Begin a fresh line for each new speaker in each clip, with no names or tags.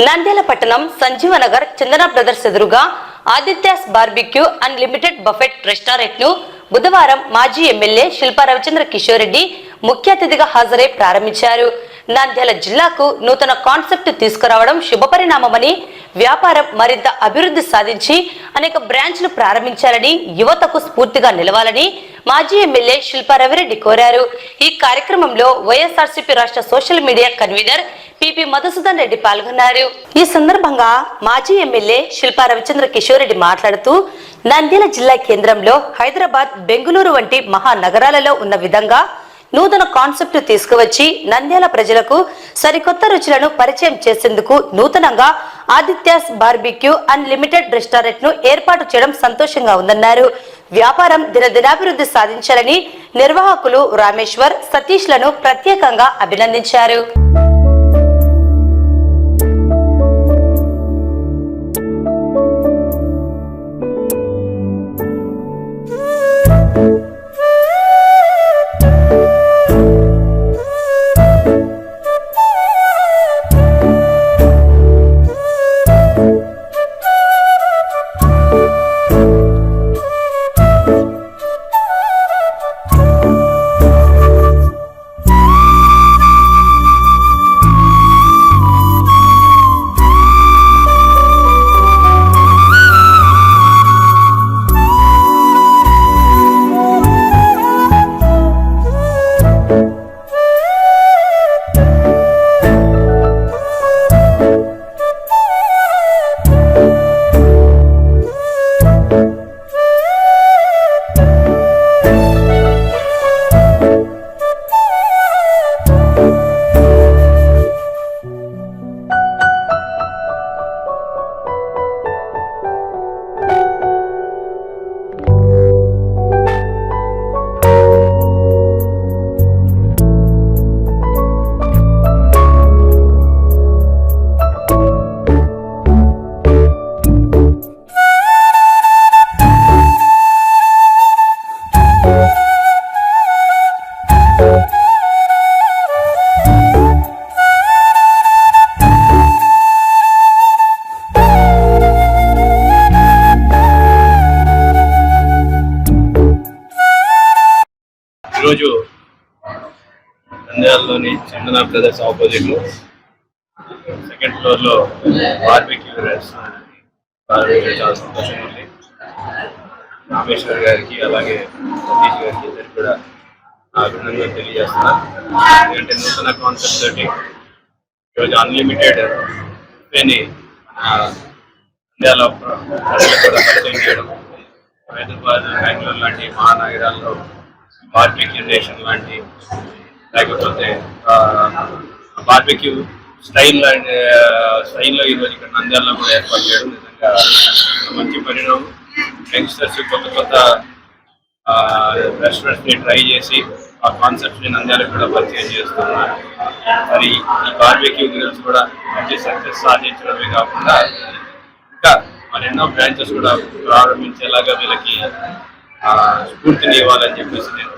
నంద్యాల పట్టణం సంజీవనగర్ చందన బ్రదర్స్ ఎదురుగా Aditya's barbecue unlimited buffet రెస్టారెంట్ను బుధవారం మాజీ ఎమ్మెల్యే శిల్పా రవిచంద్ర కిషోర్ రెడ్డి ముఖ్య అతిథిగా హాజరై ప్రారంభించారు. నంద్యాల జిల్లాకు నూతన కాన్సెప్ట్ తీసుకురావడం శుభపరిణామమని వ్యాపారం మరింత అభివృద్ధి సాధించి అనేక బ్రాంచ్లు ప్రారంభించాలని యువతకు స్ఫూర్తిగా నిలవాలని మాజీ ఎమ్మెల్యే శిల్పా రవిరెడ్డి కోరారు. ఈ కార్యక్రమంలో వైఎస్ఆర్సీపీ రాష్ట్ర social media convener P P Madhusudan Reddy పాల్గొన్నారు. ఈ సందర్భంగా మాజీ ఎమ్మెల్యే శిల్పా రవిచంద్ర కిషోర్ రెడ్డి మాట్లాడుతూ నంద్యాల జిల్లా కేంద్రంలో హైదరాబాద్ బెంగళూరు వంటి మహానగరాలలో ఉన్న విధంగా నూతన కాన్సెప్ట్ తీసుకువచ్చి నంద్యాల ప్రజలకు సరికొత్త రుచులను పరిచయం చేసేందుకు నూతనంగా ఆదిత్యాస్ బార్బిక్యూ అన్లిమిటెడ్ రెస్టారెంట్ను ఏర్పాటు చేయడం సంతోషంగా ఉందన్నారు. వ్యాపారం దినదినాభివృద్ధి సాధించాలని నిర్వాహకులు రామేశ్వర్ సతీష్లను ప్రత్యేకంగా అభినందించారు. Thank you.
ఈరోజు నంద్యాలలోని చందన బ్రదర్స్ ఆపోజిట్లో సెకండ్ ఫ్లోర్లో బార్బీక్యూ రెస్టారెంట్ చాలా సంతోషంగా ఉంది. రామేశ్వర్ గారికి అలాగే సతీష్ గారికి ఇద్దరు కూడా అభినందనలు తెలియజేస్తున్నా. ఎందుకంటే నూతన కాన్సెప్ట్ తోటి ఈరోజు అన్లిమిటెడ్ అని నంద్యాల కూడా పరిచయం చేయడం హైదరాబాద్ బెంగళూరు లాంటి మహానగరాల్లో బార్బిక్యూ నేషన్ లాంటి లేకపోతే బార్బిక్యూ స్టైల్ లాంటి స్టైల్లో ఈరోజు ఇక్కడ నంద్యాలలో కూడా ఏర్పాటు చేయడం నిజంగా మంచి పరిణామం. యంగ్స్టర్స్ కొత్త కొత్త రెస్టారెంట్స్ని ట్రై చేసి ఆ కాన్సెప్ట్ని నంద్యాలకు కూడా పరిచయం చేస్తున్నారు. మరి ఈ బార్బిక్యూ గ్రిల్స్ కూడా మంచి సక్సెస్ సాధించడమే కాకుండా ఇంకా మరెన్నో బ్రాంచెస్ కూడా ప్రారంభించేలాగా వీళ్ళకి స్ఫూర్తిని ఇవ్వాలని చెప్పేసి నేను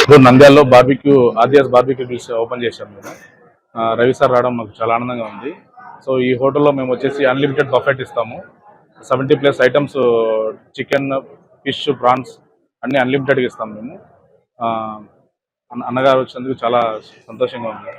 ఇప్పుడు నంద్యాలలో barbecue Aditya's barbecue grills open చేశాం మేము. రవి సార్ రావడం మాకు చాలా ఆనందంగా ఉంది. సో ఈ హోటల్లో మేము వచ్చేసి అన్లిమిటెడ్ బఫెట్ ఇస్తాము. Seventy plus items chicken fish prawns అన్ని అన్లిమిటెడ్గా ఇస్తాం మేము. అన్నగారు వచ్చినందుకు చాలా సంతోషంగా ఉంది.